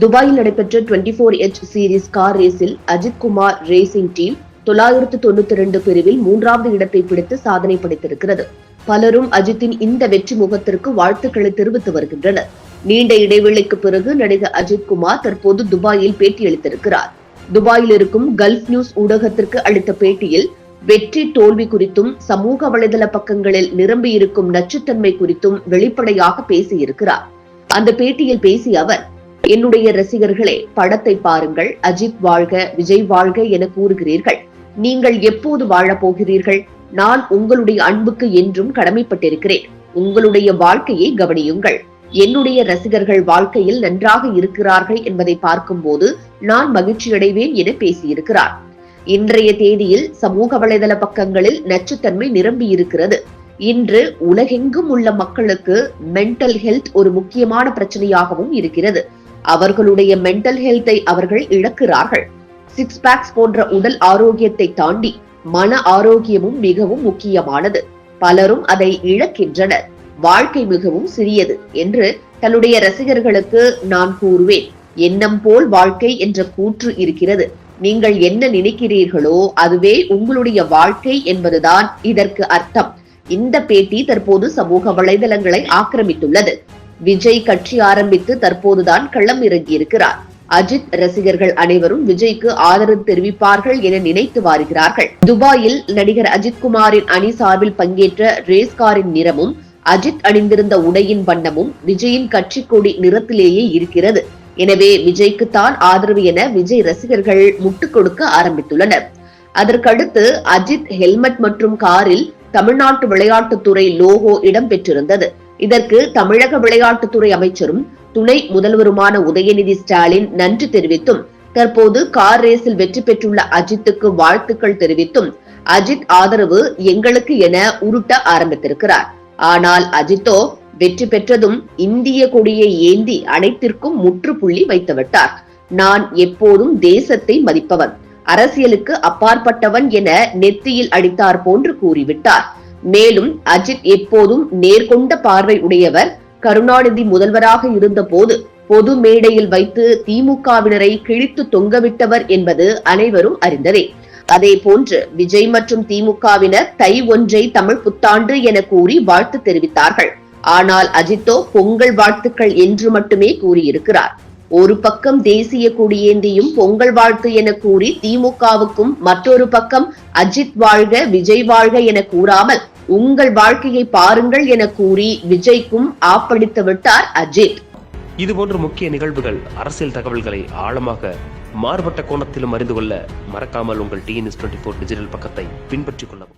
துபாயில் நடைபெற்ற 24 four H series car ரேஸில் அஜித் குமார் ரேசிங் டீம் தொள்ளாயிரத்து தொண்ணூத்தி ரெண்டு பிரிவில் மூன்றாவது இடத்தை பிடித்து சாதனை படைத்திருக்கிறது. பலரும் அஜித்தின் இந்த வெற்றி முகத்திற்கு வாழ்த்துக்களை தெரிவித்து வருகின்றனர். நீண்ட இடைவெளிக்கு பிறகு நடிகர் அஜித் குமார் தற்போது துபாயில் பேட்டியளித்திருக்கிறார். துபாயில் இருக்கும் கல்ஃப் நியூஸ் ஊடகத்திற்கு அளித்த பேட்டியில் வெற்றி தோல்வி குறித்தும் சமூக வலைதள பக்கங்களில் நிரம்பியிருக்கும் நச்சுத்தன்மை குறித்தும் வெளிப்படையாக பேசியிருக்கிறார். அந்த பேட்டியில் பேசிய அவர் என்னுடைய ரசிகர்களே படத்தை பாருங்கள். அஜித் வாழ்க விஜய் வாழ்க என கூறுகிறீர்கள். நீங்கள் எப்போது வாழப் போகிறீர்கள்? நான் உங்களுடைய அன்புக்கு என்றும் கடமைப்பட்டிருக்கிறேன். உங்களுடைய வாழ்க்கையை கவனியுங்கள். என்னுடைய ரசிகர்கள் வாழ்க்கையில் நன்றாக இருக்கிறார்கள் என்பதை பார்க்கும்போது நான் மகிழ்ச்சியடைவேன் என பேசியிருக்கிறார். இன்றைய தேதியில் சமூக வலைதள பக்கங்களில் நச்சுத்தன்மை நிரம்பி இருக்கிறது. இன்று உலகெங்கும் உள்ள மக்களுக்கு மென்டல் ஹெல்த் ஒரு முக்கியமான பிரச்சனையாகவும் இருக்கிறது. அவர்களுடைய மென்டல் ஹெல்த்தை அவர்கள் இழக்கிறார்கள். சிக்ஸ் பேக்ஸ் போன்ற உடல் ஆரோக்கியத்தை தாண்டி மன ஆரோக்கியமும் மிகவும் முக்கியமானது. பலரும் அதை இழக்கின்றனர். வாழ்க்கை மிகவும் சிறியது என்று தன்னுடைய ரசிகர்களுக்கு நான் கூறுவேன். எண்ணம் போல் வாழ்க்கை என்ற கூற்று இருக்கிறது. நீங்கள் என்ன நினைக்கிறீர்களோ அதுவே உங்களுடைய வாழ்க்கை என்பதுதான் இதற்கு அர்த்தம். இந்த பேட்டி தற்போது சமூக வலைதளங்களை ஆக்கிரமித்துள்ளது. விஜய் கட்சி ஆரம்பித்து தற்போதுதான் களம் இறங்கியிருக்கிறார். அஜித் ரசிகர்கள் அனைவரும் விஜய்க்கு ஆதரவு தெரிவிப்பார்கள் என நினைத்து வருகிறார்கள். துபாயில் நடிகர் அஜித் குமாரின் அணி சார்பில் பங்கேற்ற ரேஸ் காரின் நிறமும் அஜித் அணிந்திருந்த உடையின் வண்ணமும் விஜயின் கட்சி கொடி நிறத்திலேயே இருக்கிறது. எனவே விஜய்க்கு தான் ஆதரவு என விஜய் ரசிகர்கள் முட்டுக் கொடுக்க ஆரம்பித்துள்ளனர். அதற்கடுத்து அஜித் ஹெல்மெட் மற்றும் காரில் தமிழ்நாட்டு விளையாட்டுத்துறை லோகோ இடம்பெற்றிருந்தது. இதற்கு தமிழக விளையாட்டுத்துறை அமைச்சரும் துணை முதல்வருமான உதயநிதி ஸ்டாலின் நன்றி தெரிவித்தும் தற்போது கார் ரேஸில் வெற்றி பெற்றுள்ள அஜித்துக்கு வாழ்த்துக்கள் தெரிவித்தும் அஜித் ஆதரவு எங்களுக்கு என உருட்ட ஆரம்பித்திருக்கிறார். ஆனால் அஜித்தோ வெற்றி பெற்றதும் இந்திய கொடியை ஏந்தி அனைத்திற்கும் முற்றுப்புள்ளி வைத்துவிட்டார். நான் எப்போதும் தேசத்தை மதிப்பவன் அரசியலுக்கு அப்பாற்பட்டவன் என நெத்தியில் அடித்தார் போன்று கூறிவிட்டார். மேலும் அஜித் எப்போதும் நேர்கொண்ட பார்வை உடையவர் கருணாநிதி முதல்வராக இருந்தபோது பொது மேடையில் வைத்து திமுகவினரை கிழித்து தொங்கவிட்டவர் என்பது அனைவரும் அறிந்ததே. அதே போன்று விஜய் மற்றும் திமுகவினர் தை ஒன்றை தமிழ் புத்தாண்டு என கூறி வாழ்த்து தெரிவித்தார்கள். ஆனால் அஜித்தோ பொங்கல் வாழ்த்துக்கள் என்று மட்டுமே கூறியிருக்கிறார். ஒரு பக்கம் தேசிய கொடியேந்தியும் பொங்கல் வாழ்த்து என கூறி திமுகவுக்கும் மற்றொரு பக்கம் அஜித் வாழ்க விஜய் வாழ்க என கூறாமல் உங்கள் வாழ்க்கையை பாருங்கள் என கூறி விஜய்க்கும் ஆப்படித்து விட்டார் அஜித். இதுபோன்ற முக்கிய நிகழ்வுகள் அரசியல் தகவல்களை ஆழமாக மாறுபட்ட கோணத்திலும் அறிந்து கொள்ள மறக்காமல் உங்கள் டிஎன்எஸ் டுவெண்ட்டி ஃபோர் டிஜிட்டல் பக்கத்தை பின்பற்றிக் கொள்ளவும்.